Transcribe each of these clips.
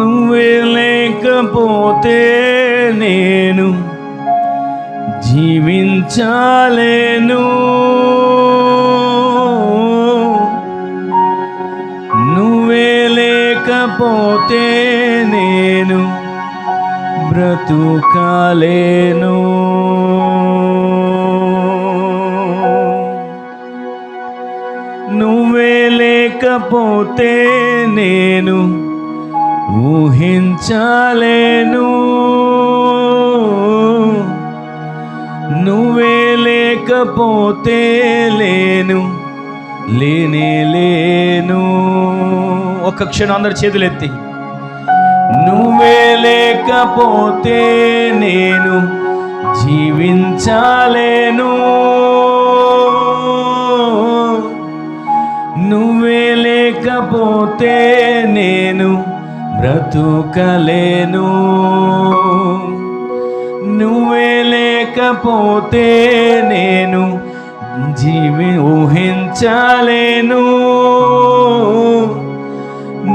నువ్వే లేకపోతే నేను జీవించాలేను. నువ్వే లేకపోతే నేను బ్రతుకాలేను. నువ్వే లేకపోతే నేను ఊహించలేను. నువ్వే లేకపోతే లేను లేనే లేను. ఒక్క క్షణం అందరు చేతులు ఎత్తి. నువ్వే లేకపోతే నేను జీవించాలేను. బ్రతుకలేను. నువ్వే లేకపోతే నేను జీవి ఊహించలేను.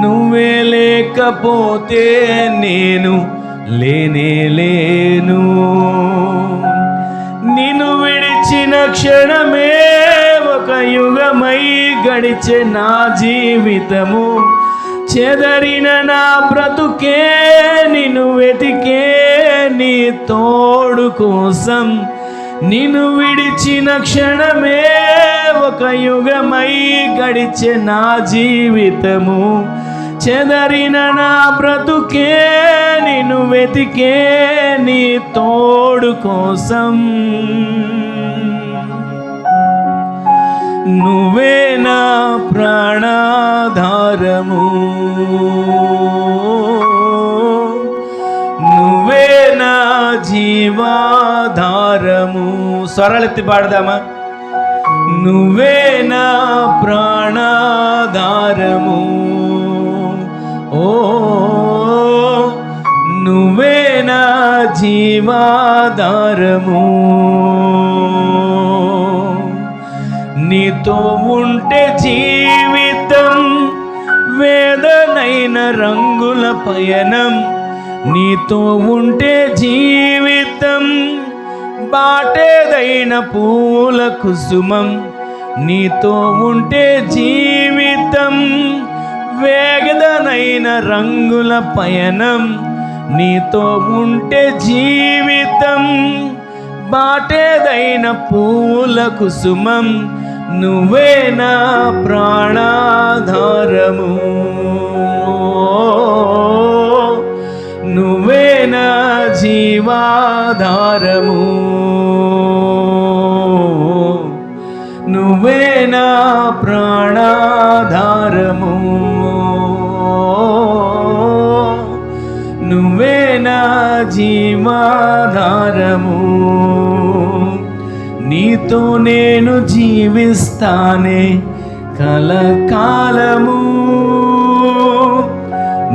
నువ్వే లేకపోతే నేను లేనే లేను. నిన్ను విడిచిన క్షణమే ఒక యుగమై గడిచే నా జీవితము. చెదరిన నా బ్రతుకే నిన్ను వెతికే నీ తోడు కోసం. నిన్ను విడిచిన క్షణమే ఒక యుగమై గడిచే నా జీవితము. చెదరిన నా బ్రతుకే నిన్ను వెతికే నీ తోడు కోసం. నువ్వే నా ప్రాణాధారము స్వరాలెత్తి పాడదామా? నువ్వే నా ప్రాణాధారము. ఓ నువ్వే నా జీవాధారము. నీతో ఉంటే జీవితం వేదనైన రంగుల పయనం. నీతో ఉంటే జీవితం బాటేదైన పూల కుసుమం నీతో ఉంటే జీవితం. వేగదనైన రంగుల పయనం నీతో ఉంటే జీవితం. బాటేదైన పూల కుసుమం నువ్వే నా ప్రాణాధారము. నువ్వే నా జీవాధారము ఆధారము నువ్వే నా జీవాధారము. నీతో నేను జీవిస్తానే కలకాలము.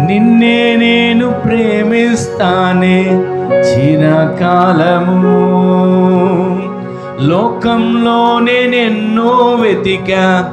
నిన్నే నేను ప్రేమిస్తానే చిరకాలము. లోకంలోనే నిన్నో వెతికా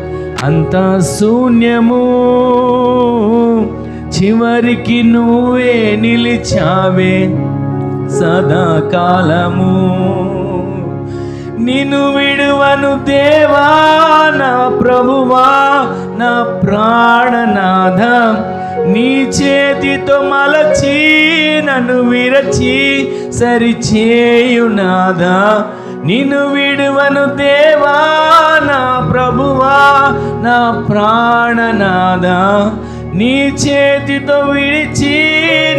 అంతా శూన్యము. చివరికి నువ్వే నిలిచావే సదాకాలము. నిన్ను విడువను దేవా నా ప్రభువా నా ప్రాణనాథ. నీ చేతితో మలచి నన్ను విరచి సరిచేయునాథ. నిన్ను విడువను దేవా నా ప్రభువా నా ప్రాణనాదా నీ చేతితో విడిచి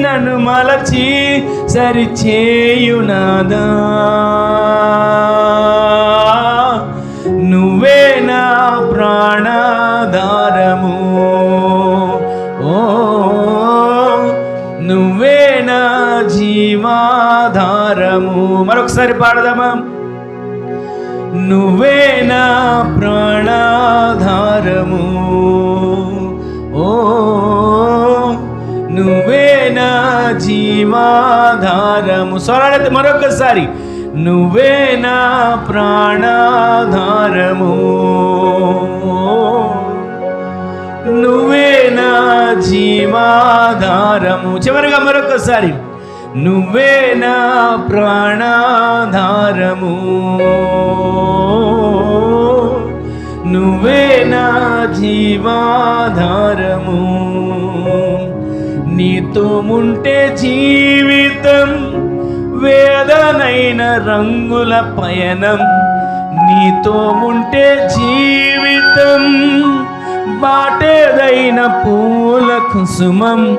నన్ను మలచి సరిచేయునాదా నువ్వే నా ప్రాణాధారము. ఓ జీవాధారము. మరొకసారి పాడదామా? నువ్వే నా ప్రాణాధారము. ఓ నువ్వే నా జీవాధారము. స్వరాలైతే మరొకసారి నువ్వే నా ప్రాణాధారము. నువ్వే నా జీవాధారము. చివరిగా మరొకసారి నువ్వే నా ప్రాణాధారము. నువ్వే నా జీవాధారము. నీతో ఉంటే జీవితం వేదనైన రంగుల పయనం. నీతో ఉంటే జీవితం బాటేదైన పూల కుసుమం.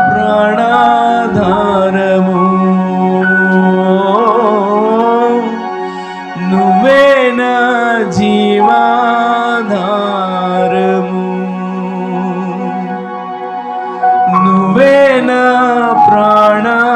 না প্রাণা